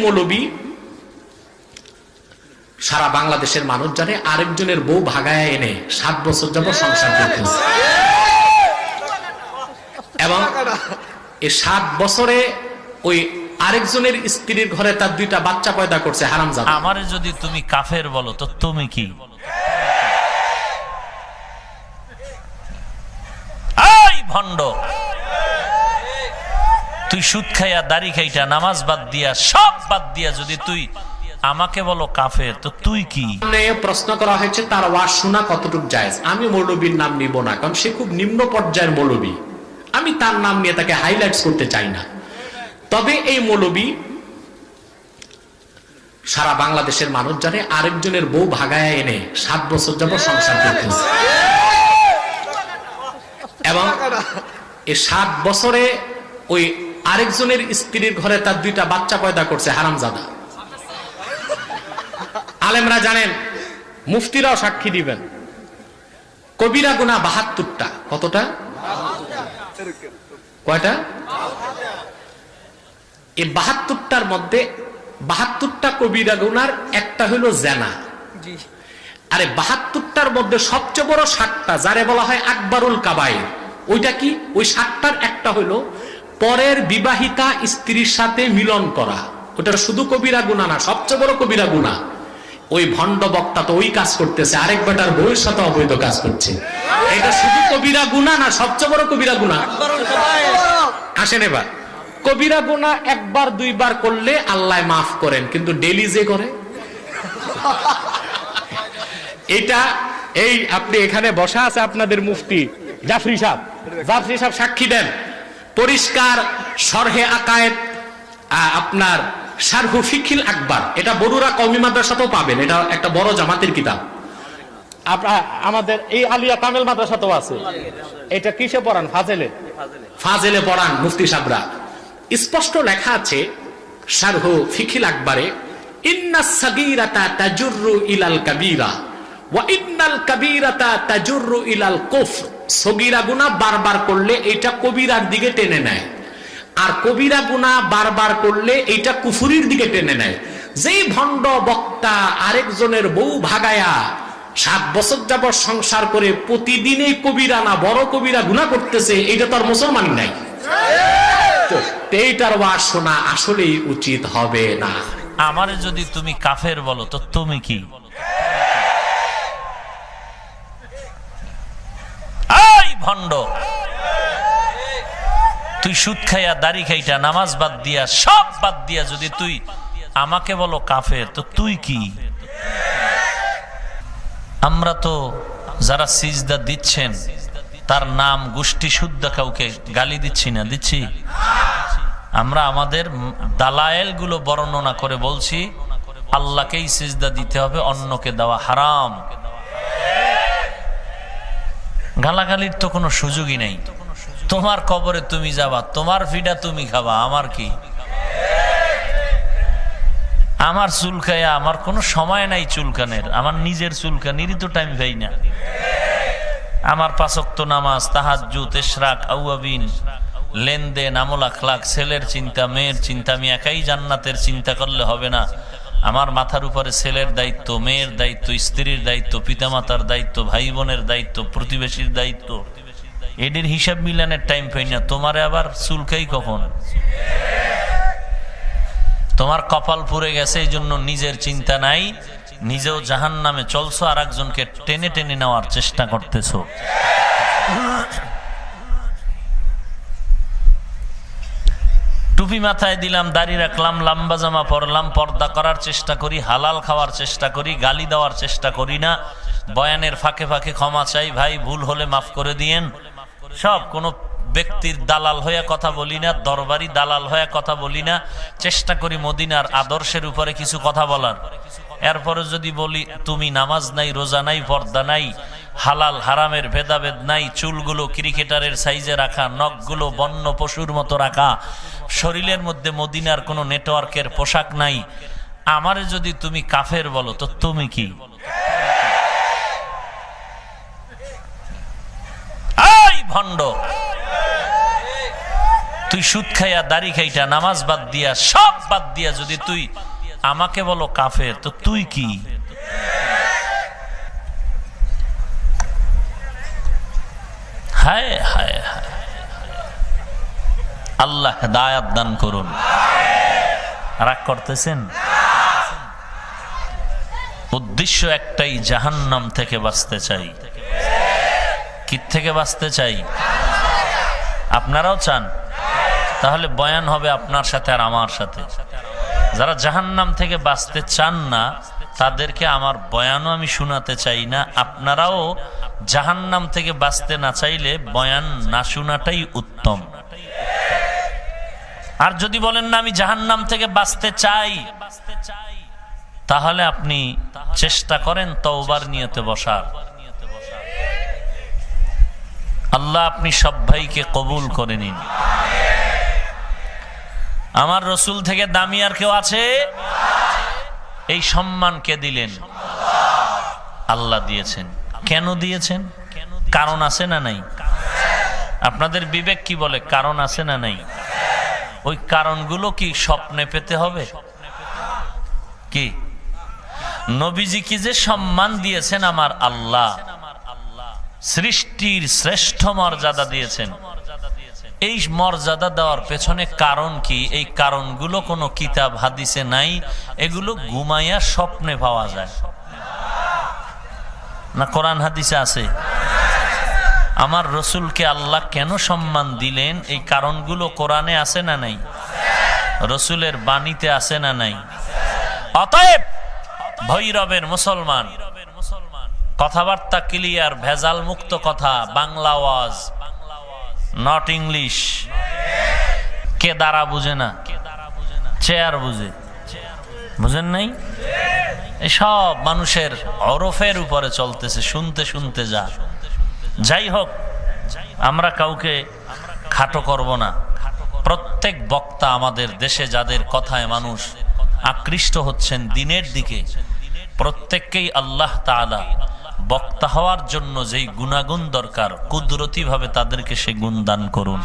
মৌলবী সারা বাংলাদেশের মানুষ জানে আরেকজনের বউ ভাগায় এনে সাত বছর যাবত সংসার করতেছে এবং এই সাত বছরে ওই আরেকজনের স্ত্রীর ঘরে তার দুইটা বাচ্চা পয়দা করছে হারামজাদা। আমারে যদি তুমি কাফের বলো তো তুমি কি? ভণ্ড! তুই সুদ খাইয়া, দাড়ি খাইটা, নামাজ বাদ দিয়া, সব বাদ দিয়া যদি তুই আমাকে বলো কাফের, তো তুই কি? প্রশ্ন করা হয়েছে, তার ওয়াজ শোনা কতটুক জায়েজ? আমি মৌলবীর নাম নিব না, কারণ সে খুব নিম্ন পর্যায়ের মৌলবী। আমি তার নাম নিয়ে তাকে হাইলাইটস করতে চাই না। তবে এই মৌলবী সারা বাংলাদেশের মানুষ জানে, আরেকজনের বউ ভাগায় এনে সাত বছর যাবত সংসার করতেছে। এবং এই সাত বছরে ওই আরেকজনের স্ত্রীর ঘরে তার দুইটা বাচ্চা পয়দা করছে হারামজাদা। আলেমরা জানেন মুফতিরাও সাক্ষী দিবেন। কবিরা গুনা বাহাত্তরটা। কতটা? কয়টা? এই বাহাত্তরটার মধ্যে বাহাত্তরটা কবিরা গুনার একটা হলো জেনা। আরে বাহাত্তরটার মধ্যে সবচেয়ে বড় সাতটা যারে বলা হয় আকবরুল কাবাইর। ওইটা কি? ওই সাতটার একটা হলো পরের বিবাহিতা স্ত্রীর সাথে মিলন করা। ওটা শুধু কবিরা গুণা না, সবচেয়ে বড় কবিরা গুণা। ওই ভণ্ড বক্তা তো ওই কাজ করতেছে, আরেক বেটার সাথে অবৈধ কাজ করছে। এটা শুধু কবিরা গুণা না, সবচেয়ে বড় কবিরা গুণা। আসেন এবার। কবিরা গুণা একবার, দুইবার করলে আল্লাহ মাফ করেন, কিন্তু ডেলি যে করে? এটা এই আপনি এখানে বসা আছে আপনাদের মুফতি জাফরি সাহেব। জাফরি সাহেব সাক্ষী দেন। পরিষ্কার সরহে আকায়েত আপনার সারহু ফিখিল আকবার। এটা বড়ুরা কমি মাদ্রাসাতেও পাবেন। এটা একটা বড় জামাতের কিতাব। আমাদের এই আলিয়া তামিল মাদ্রাসাতেও আছে। এটা কিসে পড়ান? ফাজেলে? ফাজেলে পড়ান মুফতি সাবরা। স্পষ্ট লেখা আছে সারহু ফিখিল আকবারে ইন্না সাগীরাতা তাজুরু ইলাল কাবীরা ওয়া ইন্নাল কাবীরাতা তাজুররু ইলাল কুফর। সগীরা গুনাহ বারবার করলে এটা কবিরার দিকে টেনে নেয়। আর কবিরা গুনাহ বারবার করলে এটা কুফুরির দিকে টেনে নেয়। যেই ভণ্ড বক্তা আরেকজনের বউ ভাগায়া সাত বছর যাবত সংসার করে প্রতিদিনে কবিরা না, বড় কবিরা গুনাহ করতেছে, এটা তো আর মুসলমান নাই। এইটার ওয়াজ শোনা আসলেই উচিত হবে না। আমারে যদি তুমি কাফের বলো, তো তুমি কি এই ভণ্ড তুই সুদ খাইয়া, দাড়ি খাইটা, নামাজ বাদ দিয়া, সব বাদ দিয়া যদি তুই আমাকে বলো কাফের, তো তুই কি? আমরা তো যারা সিজদা দিচ্ছেন, তার নাম গোষ্ঠী শুদ্ধ কাউকে গালি দিচ্ছি না, দিচ্ছি? আমরা আমাদের দালায়েলগুলো বর্ণনা করে বলছি, আল্লাহকেই সিজদা দিতে হবে, অন্যকে দেওয়া হারাম। গালাগালির তো কোনো সুযোগই নেই। তোমার কবরে তুমি যাবা, তোমার ফিডা তুমি খাবা, আমার কি? আমার চুলকায়া, আমার কোনো সময় নাই চুলকানের, আমার নিজের চুলকানিরই তো টাইম পাই না। আমার পাচক্ত নামাজ তাহাজ্জু তেশরাক আউয়াবিন, লেনদেন আমল আখলাক ছেলের চিন্তা, মেয়ের চিন্তা, আমি একাই জান্নাতের চিন্তা করলে হবে না। আমার মাথার উপরে ছেলের দায়িত্ব, মেয়ের দায়িত্ব, স্ত্রীর দায়িত্ব, পিতামাতার দায়িত্ব ভাই বোনের দায়িত্ব, প্রতিবেশীর দায়িত্ব। এদের হিসাব মিলানের টাইম পাই না। তোমারে আবার চুলকাই কখন? তোমার কপাল পুড়ে গেছে এই জন্য নিজের চিন্তা নাই। নিজেও জাহান নামে চলছো আর একজনকে টেনে টেনে নেওয়ার চেষ্টা করতেছো। টুপি মাথায় দিলাম, দাড়ি রাখলাম, লম্বা জামা পরলাম, পর্দা করার চেষ্টা করি, হালাল খাওয়ার চেষ্টা করি, গালি দেওয়ার চেষ্টা করি না। বয়ানের ফাঁকে ফাঁকে ক্ষমা চাই, ভাই, ভুল হলে মাফ করে দিয়েন। সব, কোনো ব্যক্তির দালাল হয়ে কথা বলি না, দরবারি দালাল হয়ে কথা বলি না। চেষ্টা করি মদিনার আদর্শের উপরে কিছু কথা বলার। এরপরে যদি বলি, তুমি নামাজ নাই, রোজা নাই, পর্দা নাই হালাল, হারামের ভেদাভেদ নাই, চুলগুলো ক্রিকেটারের সাইজে রাখা, নখগুলো বন্য পশুর মতো রাখা, শরীরের মধ্যে মদিনার কোনো নেটওয়ার্কের পোশাক নাই। আমারে যদি তুমি কাফের বলো, তো তুমি কি? ভণ্ড! তুই সুদ খাইয়া, দাড়ি খাইটা, নামাজ বাদ দিয়া, সব বাদ দিয়া যদি তুই আমাকে বলো কাফের, তো তুই কি? হায় হায় হায়। আল্লাহ দায়াত দান করুন। রাগ করতেছেন? উদ্দেশ্য একটাই, জাহান্নাম থেকে বাঁচতে চাই। কি থেকে বাঁচতে চাই? আপনারাও চান? তাহলে বয়ান হবে আপনার সাথে আর আমার সাথে। যারা জাহান্নাম থেকে বাঁচতে চান না তাদেরকে আমার বয়ানও আমি শোনাতে চাই না। আপনারাও জাহান্নাম থেকে বাঁচতে না চাইলে বয়ান না শোনাটাই উত্তম। আর যদি বলেন না, আমি জাহান্নাম থেকে বাঁচতে চাই, তাহলে আপনি চেষ্টা করেন তওবার নিয়তে বসার। আল্লাহ আপনি সব ভাইকে কবুল করে নিন। আমার রসুল থেকে দামি আর কেউ আছে? এই সম্মান কে দিলেন? আল্লাহ দিয়েছেন। কেন দিয়েছেন? কারণ আছে না নাই? আপনাদের বিবেক কি বলে? কারণ আছে না নাই? ওই কারণগুলো কি স্বপ্নে পেতে হবে? কি? নবীজি কি যে সম্মান দিয়েছেন আমার আল্লাহ? সৃষ্টির শ্রেষ্ঠ মর্যাদা দিয়েছেন। এই মর্যাদা দেওয়ার পেছনে কারণ কি? এই কারণগুলো কোনো কিতাব, হাদিসে নাই। এগুলো ঘুমাইয়া স্বপ্নে পাওয়া যায়। না কোরআন, হাদিসে আছে? আমার রসুলকে আল্লাহ কেন সম্মান দিলেন? এই কারণগুলো কোরআনে আছে না নাই? রসুলের বাণীতে আছে না নাই? অতএব ভৈরবের মুসলমান, কথাবার্তা ক্লিয়ার, ভেজাল মুক্ত কথা, বাংলা ওয়াজ নট ইংলিশ কে দ্বারা বুঝে না? চেয়ার বুঝে। বুঝেন নাই? সব মানুষের অরফের উপরে চলতেছে, শুনতে শুনতে যা। যাই হোক, আমরা কাউকে খাটো করব না। প্রত্যেক বক্তা আমাদের দেশে যাদের কথায় মানুষ আকৃষ্ট হচ্ছেন দিনের দিকে, প্রত্যেককেই আল্লাহ তাআলা বক্তা হওয়ার জন্য যেই গুণাগুণ দরকার কুদরতি ভাবে তাদেরকে সে গুণ দান করুন।